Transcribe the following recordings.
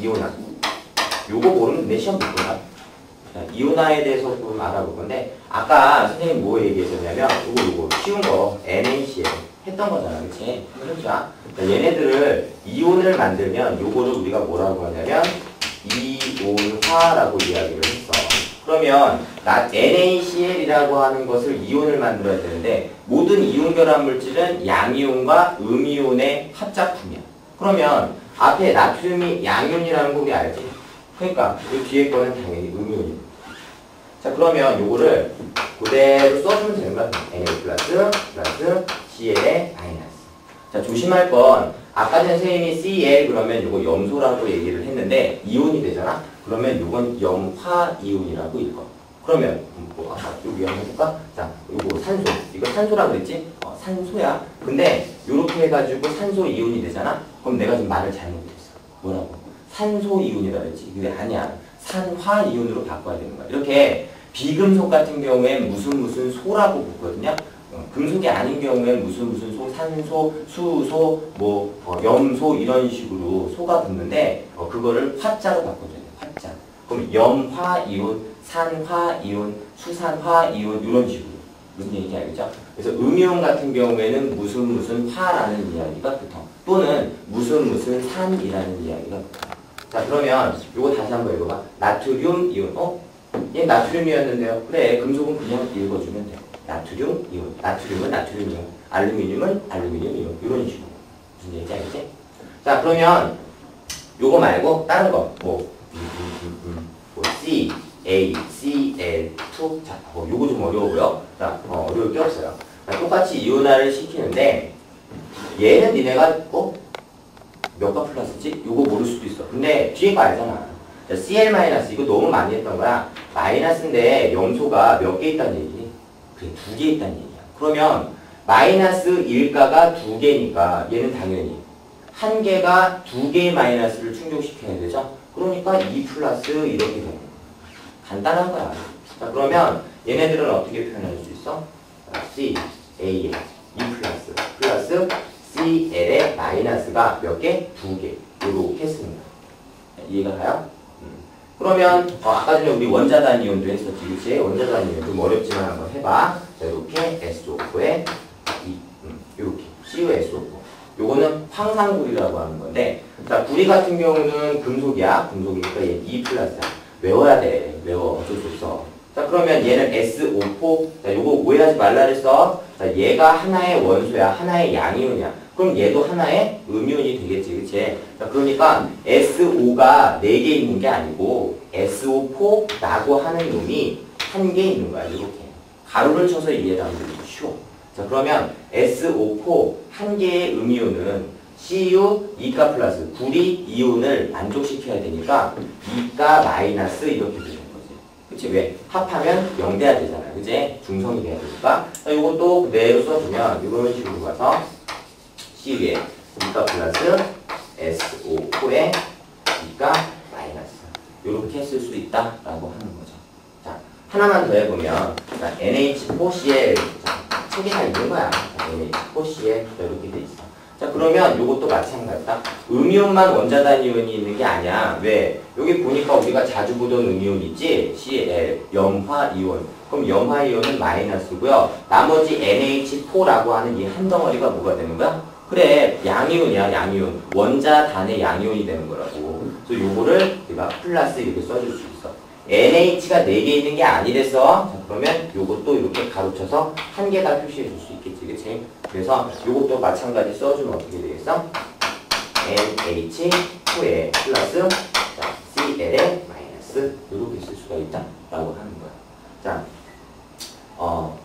이온화. 요거 모르면 내 시험 볼 거야. 자, 이온화에 대해서 좀 알아볼 건데 아까 선생님 뭐 얘기했었냐면 요거 요거 쉬운 거 NaCl 했던 거잖아 그치? 그렇죠? 자, 얘네들을 이온을 만들면 요거를 우리가 뭐라고 하냐면 이온화라고 이야기를 했어 그러면 나 NaCl이라고 하는 것을 이온을 만들어야 되는데 모든 이온 결합 물질은 양이온과 음이온의 합작품이야 그러면 앞에 나트륨이 양이온이라는 거 우리 알지? 그러니까 이 뒤에 거는 당연히 음이온입니다 자 그러면 요거를 그대로 써주면 되는 거야. Na 플러스 플러스 Cl의 마이너스. 자 조심할 건 아까 전 선생님이 Cl 그러면 요거 염소라고 얘기를 했는데 이온이 되잖아. 그러면 요건 염화 이온이라고 읽어. 그러면 뭐 아까 여기 한번 해볼까? 자 요거 산소. 이거 산소라고 그랬지? 어, 산소야. 근데 요렇게 해가지고 산소 이온이 되잖아. 그럼 내가 지금 말을 잘못했어. 뭐라고? 산소 이온이라 그랬지. 근데 아니야. 산화 이온으로 바꿔야 되는 거야. 이렇게 비금속 같은 경우엔 무슨 무슨 소라고 붙거든요. 어, 금속이 아닌 경우엔 무슨 무슨 소, 산소, 수소, 뭐 어, 염소 이런 식으로 소가 붙는데 어, 그거를 화자로 바꿔줘야 돼. 화자. 그럼 염화 이온, 산화 이온, 수산화 이온 이런 식으로 무슨 얘기인지 알겠죠? 그래서 음이온 같은 경우에는 무슨 무슨 화라는 이야기가 붙어. 또는 무슨 무슨 산이라는 이야기가 붙어. 자 그러면 요거 다시 한번 읽어봐. 나트륨 이온. 어? 얘 나트륨이었는데요. 그래 금속은 그냥 읽어주면 돼. 나트륨 이온. 나트륨은 나트륨 이온. 알루미늄은 알루미늄 이온. 이런 식으로. 무슨 얘기인지 알겠지? 자 그러면 요거 말고 다른 거. 뭐, 음, 음, 음, 음. 뭐 C, A, C, L, 2. 자, 뭐 요거 좀 어려워요. 자, 어, 어려울 게 없어요. 자, 똑같이 이온화를 시키는데 얘는 니네가 어? 몇가 플러스지? 요거 모를 수도 있어. 근데 뒤에 거 알잖아. 자, CL 마이너스 이거 너무 많이 했던 거야. 마이너스인데 염소가 몇 개 있다는 얘기니? 그래 두 개 있다는 얘기야. 그러면 마이너스 1가가 두 개니까 얘는 당연히 한 개가 두 개의 마이너스를 충족시켜야 되죠. 그러니까 2 플러스 이렇게 되는 거야. 간단한 거야. 자 그러면 얘네들은 어떻게 표현할 수 있어? 자, C, A에 2 플러스 플러스 CL의 마이너스가 몇 개? 두 개. 이렇게 쓰는 거야. 이해가 가요? 그러면 어, 아까 전에 우리 원자단 이온도 했었지 그치? 원자단 이온 좀 어렵지만 한번 해봐 자 이렇게 SO4에 이, 음, 이렇게 CuSO4 요거는 황산구리라고 하는 건데 자 구리 같은 경우는 금속이야 금속이니까 얘 E 플러스야 외워야 돼. 외워. 어쩔 수 없어. 자 그러면 얘는 SO4 자 요거 오해하지 말라 그랬어. 자 얘가 하나의 원소야. 하나의 양이온이야 그럼 얘도 하나의 음이온이 되겠지, 그치? 자, 그러니까 SO가 4개 있는 게 아니고 SO4라고 하는 놈이 한 개 있는 거야, 이렇게. 가로를 쳐서 이해를 하면 되게 쉬워. 자, 그러면 SO4 한 개의 음이온은 Cu 2가 플러스 구리 이온을 만족시켜야 되니까 2가 마이너스 이렇게 되는 거지. 그치? 왜? 합하면 0 돼야 되잖아. 그치? 중성이 돼야 되니까. 자, 이것도 그대로 써주면 이런 식으로 가서 C에 2가 플러스 SO4에 2가 마이너스 이렇게 쓸 수 있다라고 하는 거죠. 자 하나만 더 해보면 자, NH4Cl 자, 다 있는 거야. NH4Cl 이렇게 돼 있어. 자 그러면 이것도 마찬가지다. 음이온만 원자단 이온이 있는 게 아니야. 왜? 여기 보니까 우리가 자주 보던 음이온 있지? Cl 염화 이온. 그럼 염화 이온은 마이너스고요. 나머지 NH4라고 하는 이 한 덩어리가 뭐가 되는 거야? 그래 양이온이야 양이온 원자 단의 양이온이 되는 거라고 그래서 요거를 우리가 플러스 이렇게 써줄 수 있어 NH가 4개 있는 게 자, 그러면 요것도 이렇게 가로쳐서 한 개 다 표시해 줄 수 있겠지 그치? 그래서 요것도 마찬가지 써주면 어떻게 되겠어? NH2에 플러스 자, CL에 마이너스 이렇게 쓸 수가 있다 라고 하는 거야. 자 어,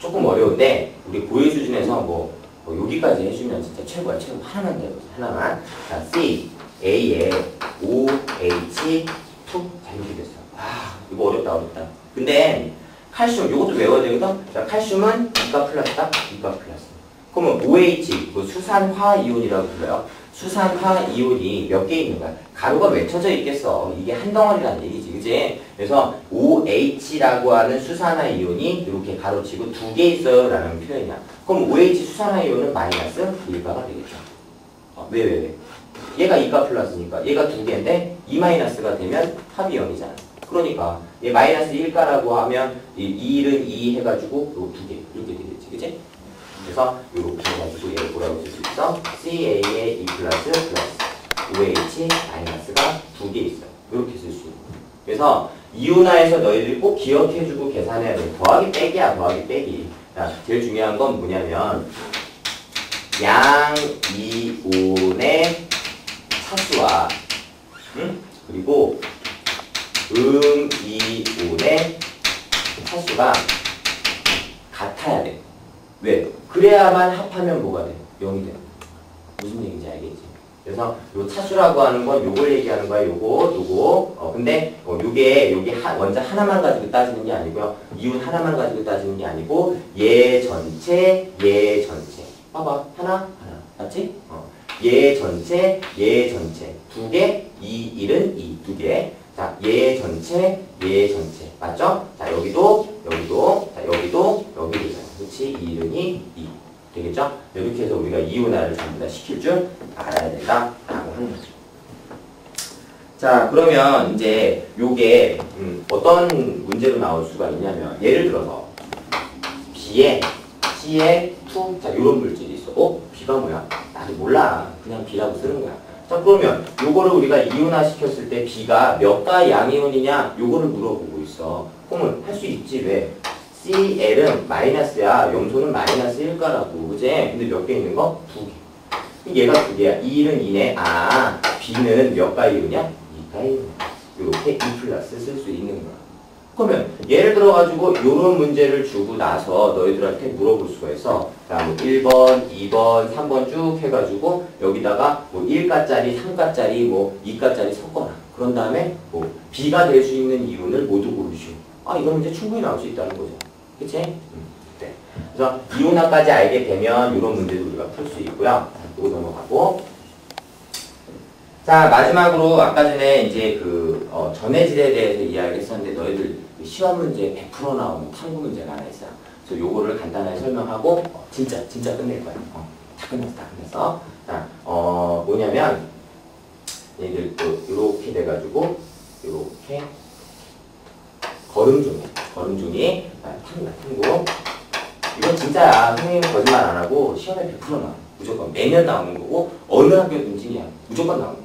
조금 어려운데 우리 고해 수준에서 뭐 뭐 여기까지 해주면 진짜 최고야. 최고 하나만 더 해보자. 하나만. 자 C A에 O H 2 자 이렇게 됐어 아 이거 어렵다 어렵다. 근데 칼슘 이것도 외워야 되거든? 자 칼슘은 2가 플러스다 2가 플러스. 그러면 OH 뭐 수산화 이온이라고 불러요. 수산화 이온이 몇 개 있는 거야? 가루가 왜 쳐져 있겠어. 이게 한 덩어리란 얘기지 그지 그래서 OH라고 하는 수산화 이온이 이렇게 가로치고 두 개 있어요 라는 표현이야. 그럼 OH 수산화 이온은 마이너스 1가가 되겠죠. 어, 왜, 왜, 왜? 얘가 2가 플러스니까 얘가 두 개인데 2 마이너스가 되면 합이 0이잖아. 그러니까 얘 마이너스 1가라고 하면 이 1은 2 해가지고 요 두 개 이렇게 되겠지, 그치? 그래서 이렇게 해가지고 얘를 뭐라고 쓸 수 있어? CA의 2 플러스 플러스 OH 마이너스가 두 개 있어요. 이렇게 쓸 수 있는 거예요. 그래서 이온화에서 너희들이 꼭 기억해주고 계산해야 돼. 더하기 빼기야, 더하기 빼기. 자, 제일 중요한 건 뭐냐면 양 이온의 차수와 응? 그리고 음이온의 차수가 같아야 돼. 왜? 그래야만 합하면 뭐가 돼? 0이 돼. 무슨 얘기인지 알겠지? 그래서 요 차수라고 하는 건 요걸 얘기하는 거야. 요거, 요거. 어, 근데 어, 요게 요게 하, 원자 하나만 가지고 따지는 게 아니고요. 이온 하나만 가지고 따지는 게 아니고 얘 전체, 얘 전체. 봐봐. 하나, 하나. 맞지? 어. 얘 전체, 얘 전체. 두 개, 이, 일은 이. 두 개. 자, 얘 전체, 얘 전체. 맞죠? 자, 여기도, 여기도, 자, 여기도, 여기도잖아. 그렇지? 이 일은이, 이. 되겠죠? 이렇게 해서 우리가 이온화를 전부 다 시킬 줄 알아야 된다 라고 하는 거죠. 자, 그러면 이제 요게 음, 어떤 문제로 나올 수가 있냐면 예를 들어서 B에 C에 2, 자, 요런 물질이 있어. 어? B가 뭐야? 나도 몰라. 그냥 B라고 쓰는 거야. 자, 그러면 요거를 우리가 이온화 시켰을 때 B가 몇가 양이온이냐? 요거를 물어보고 있어. 그러면 할 수 있지, 왜? CL은 마이너스야. 염소는 마이너스 1가라고. 그지? 근데 몇 개 있는 거? 두 개. 얘가 두 개야. 2는 2네. 아, B는 몇 가이오냐? 2가이오. 이렇게 2 플러스 쓸 수 있는 거야. 그러면 예를 들어가지고 이런 문제를 주고 나서 너희들한테 물어볼 수가 있어. 자, 뭐 1번, 2번, 3번 쭉 해가지고 여기다가 뭐 1가짜리, 3가짜리, 뭐 2가짜리 섞어놔. 그런 다음에 뭐 B가 될 수 있는 이윤을 모두 고르시오. 아, 이건 이제 충분히 나올 수 있다는 거죠. 그치? 음, 네. 그래서 이온화까지 알게 되면 이런 문제도 우리가 풀 수 있고요. 이거 넘어가고. 자, 마지막으로 아까 전에 이제 그, 어, 전해질에 대해서 이야기를 했었는데 너희들 그 시험 문제 100% 나오는 탐구 문제가 하나 있어요. 그래서 요거를 간단하게 설명하고, 어, 진짜, 진짜 끝낼 거예요. 어, 다 끝났어, 다 끝났어. 자, 어, 뭐냐면, 얘들 또, 요렇게 돼가지고, 요렇게, 걸음 종이, 걸음 종이, 아, 탐구, 탐구. 이건 진짜야. 선생님 거짓말 안 하고, 시험에 100% 나와. 무조건 매년 나오는 거고, 어느 학교든지 무조건 나오는 무조건.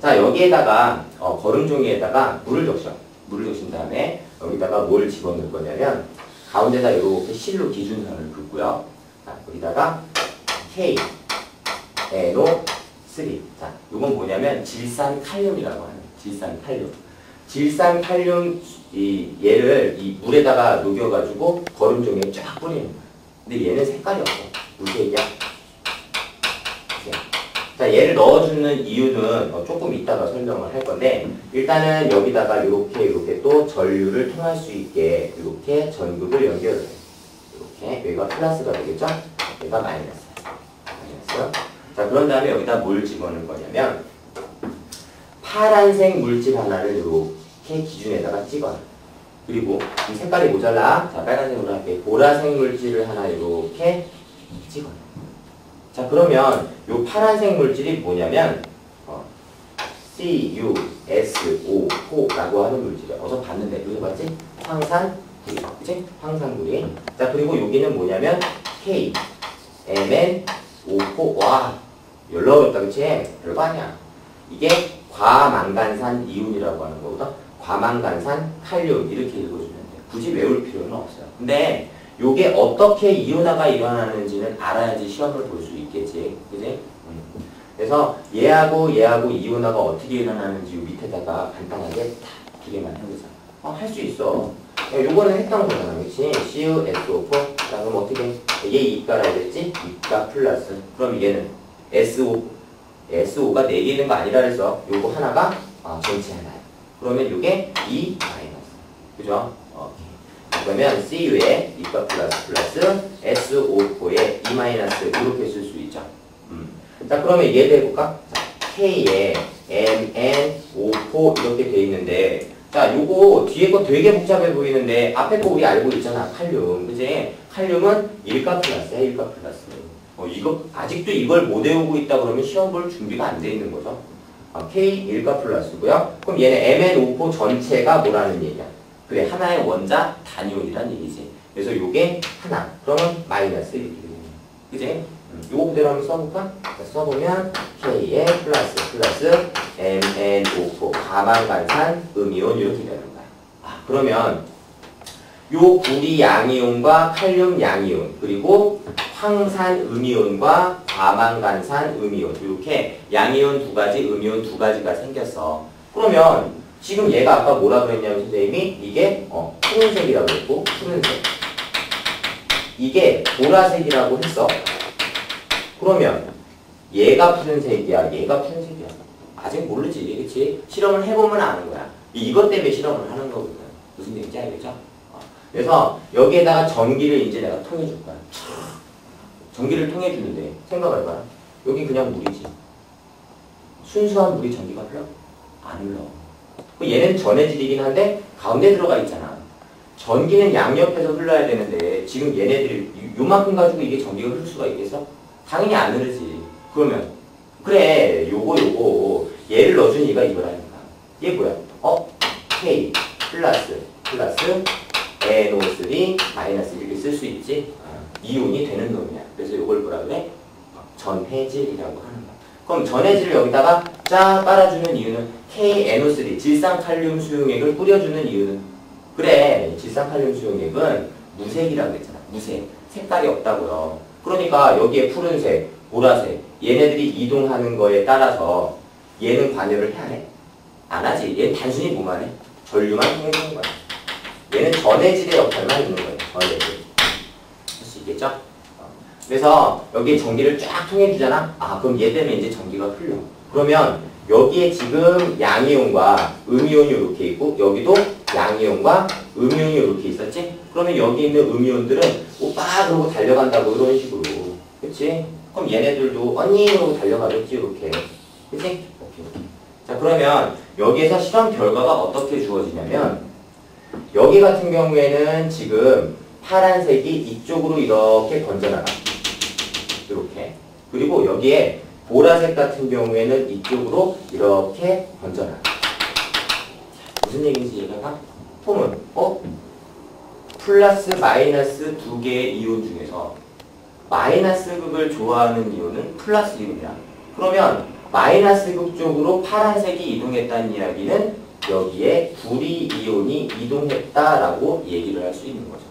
자, 여기에다가, 어, 걸음종이에다가 물을 적셔. 물을 적신 다음에, 여기다가 뭘 집어넣을 거냐면, 가운데다 이렇게 실로 기준선을 긋고요. 자, 여기다가 K, NO, 3. 자, 이건 뭐냐면 질산 칼륨이라고 하는 거예요. 질산 칼륨. 질산 칼륨 이 얘를 이 물에다가 녹여가지고 거름종이에 쫙 뿌리는 거야. 근데 얘는 색깔이 없어. 물색이야. 자, 얘를 넣어주는 이유는 어, 조금 이따가 설명을 할 건데 일단은 여기다가 이렇게 이렇게 또 전류를 통할 수 있게 이렇게 전극을 연결을 해. 이렇게 여기가 플러스가 되겠죠? 여기가 마이너스. 마이너스. 자, 그런 다음에 여기다 뭘 집어넣을 거냐면 파란색 물질 하나를 이렇게 기준에다가 찍어놔. 그리고 이 색깔이 모자라. 자, 빨간색으로 할게. 보라색 물질을 하나 이렇게 찍어놔. 자, 그러면 요 파란색 물질이 뭐냐면 어, CuSO4라고 하는 물질이야. 어서 봤는데 여기 봤지? 황산구리. 그치? 황산구리. 자, 그리고 여기는 뭐냐면 K, MnO4. 와, 열로 어렵다. 그치? 별거 아니야. 이게 과망간산 이온이라고 하는 거거든. 과망간산 칼륨 이렇게 읽어주면 돼. 굳이 외울 필요는 없어요. 근데 요게 어떻게 이온화가 일어나는지는 알아야지 시험을 볼 수 있겠지. 그지? 음. 그래서 얘하고 얘하고 이온화가 어떻게 일어나는지 요 밑에다가 간단하게 다두 개만 해보자. 어, 할 수 있어. 야, 요거는 했던 거잖아. 그치? CuSO4. 자, 그럼 어떻게? 얘 2가라 했지? 2가 플러스. 그럼 얘는 SO. SO가 4개 있는 거 아니라 그래서 요거 하나가 어, 전체 하나야. 그러면 요게 2 마이너스. 그죠? 그러면 CU에 2가 플러스 플러스 SO4에 2 마이너스 이렇게 쓸 수 있죠. 음. 자 그러면 얘도 해볼까? 자, K에 MnO4 이렇게 돼 있는데 자 요거 뒤에 거 되게 복잡해 보이는데 앞에 거 우리 알고 있잖아 칼륨 그지? 칼륨은 1가 플러스야 1가 플러스 어, 이거 아직도 이걸 못 외우고 있다 그러면 시험 볼 준비가 안 돼 있는 거죠. 아, K 1과 플러스고요. 그럼 얘는 MnO4 전체가 뭐라는 얘기야? 그래 하나의 원자 단위온이란 얘기지. 그래서 요게 하나. 그러면 마이너스 이렇게 되는 거야. 그지? 음, 요거 그대로 한번 써볼까? 자, 써보면 K에 플러스 플러스 MnO4 가망간산 음이온 이렇게 되는 거야. 아 그러면 요 구리 양이온과 칼륨 양이온 그리고 황산 음이온과 과망간산 음이온 이렇게 양이온 두 가지 음이온 두 가지가 생겼어 그러면 지금 얘가 아까 뭐라 그랬냐면 선생님이 이게 어, 푸른색이라고 했고 푸른색 이게 보라색이라고 했어 그러면 얘가 푸른색이야 얘가 푸른색이야 아직 모르지 그치 실험을 해보면 아는 거야 이- 이것 때문에 실험을 하는 거거든 무슨 얘기인지 알겠죠? 그래서 여기에다가 전기를 이제 내가 통해줄 거야. 전기를 통해주는데 생각해봐라. 여기 그냥 물이지. 순수한 물이 전기가 흘러? 안 흘러. 그 얘는 전해질이긴 한데 가운데 들어가 있잖아. 전기는 양옆에서 흘러야 되는데 지금 얘네들이 요- 요만큼 가지고 이게 전기가 흐를 수가 있겠어? 당연히 안 흐르지. 그러면 그래 요거 요거 얘를 넣어준 이가 이거라니까. 얘 뭐야? 어? K 플러스 플러스 NO3 마이너스 이렇게 쓸 수 있지 이온이 되는 놈이야 그래서 이걸 뭐라 그래? 전해질이라고 하는 거야 그럼 전해질을 여기다가 쫙 빨아주는 이유는 KNO3 질산칼륨 수용액을 뿌려주는 이유는 그래 질산칼륨 수용액은 무색이라고 했잖아 무색 색깔이 없다고요 그러니까 여기에 푸른색 보라색 얘네들이 이동하는 거에 따라서 얘는 관여를 해야 해? 안 하지 얘는 단순히 뭐만 해? 전류만 통해주는 거야 얘는 전해질의 역할만 있는 거예요. 전해질. 할 수 있겠죠? 어. 그래서 여기에 전기를 쫙 통해주잖아? 아, 그럼 얘 때문에 이제 전기가 흘러. 그러면 여기에 지금 양이온과 음이온이 이렇게 있고, 여기도 양이온과 음이온이 이렇게 있었지? 그러면 여기 있는 음이온들은 오빠 그러고 달려간다고 이런 식으로. 그치? 그럼 얘네들도 언니 그러고 달려가겠지, 이렇게. 그치? 오케이. 자, 그러면 여기에서 실험 결과가 어떻게 주어지냐면, 여기 같은 경우에는 지금 파란색이 이쪽으로 이렇게 번져나가. 그리고 여기에 보라색 같은 경우에는 이쪽으로 이렇게 번져나가. 무슨 얘기인지 이해가 가? 폼은, 어? 플러스 마이너스 두 개의 이온 중에서 마이너스 극을 좋아하는 이온은 플러스 이온이야. 그러면 마이너스 극 쪽으로 파란색이 이동했다는 이야기는 여기에 구리 이온이 이동했다라고 얘기를 할 수 있는 거죠.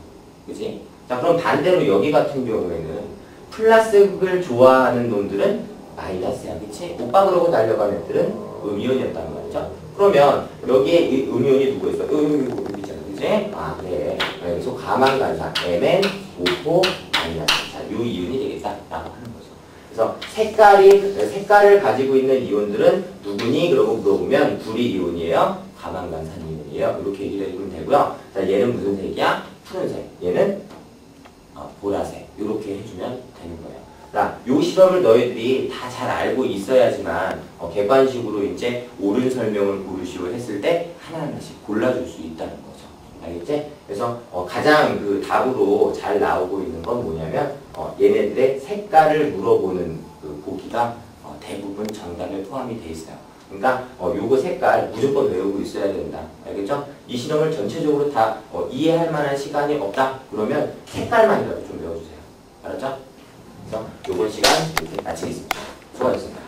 그지? 자, 그럼 반대로 여기 같은 경우에는 플라스극을 좋아하는 놈들은 마이너스야. 그치? 오빠 그러고 달려간 애들은 음이온이었단 말이죠. 그러면 여기에 이 음이온이 누구 있어? 여기 있잖아. 그지? 아, 그래. 여기서 가망간산 Mn, O4, 마이너스. 자, 요 이온이 되겠다. 라고 하는 거죠. 그래서 색깔이 색깔을 가지고 있는 이온들은 누구니? 그러고 물어보면 구리 이온이에요. 가망간산 이온이에요. 이렇게 얘기를 해주면 되고요. 자, 얘는 무슨 색이야? 푸른색. 얘는 어, 보라색. 이렇게 해주면 되는 거예요. 자, 요 실험을 너희들이 다 잘 알고 있어야지만 어, 객관식으로 이제 옳은 설명을 고르시오 했을 때 하나하나씩 골라줄 수 있다는 거죠. 알겠지? 그래서 어, 가장 그 답으로 잘 나오고 있는 건 뭐냐면 어, 얘네들의 색깔을 물어보는 그 보기가 어, 대부분 정답에 포함이 돼 있어요. 그러니까 어, 요거 색깔 무조건 외우고 있어야 된다. 알겠죠? 이 실험을 전체적으로 다 어, 이해할 만한 시간이 없다. 그러면 색깔만이라도 좀 외워주세요. 알았죠? 그래서 요번 시간 이렇게 마치겠습니다. 수고하셨습니다.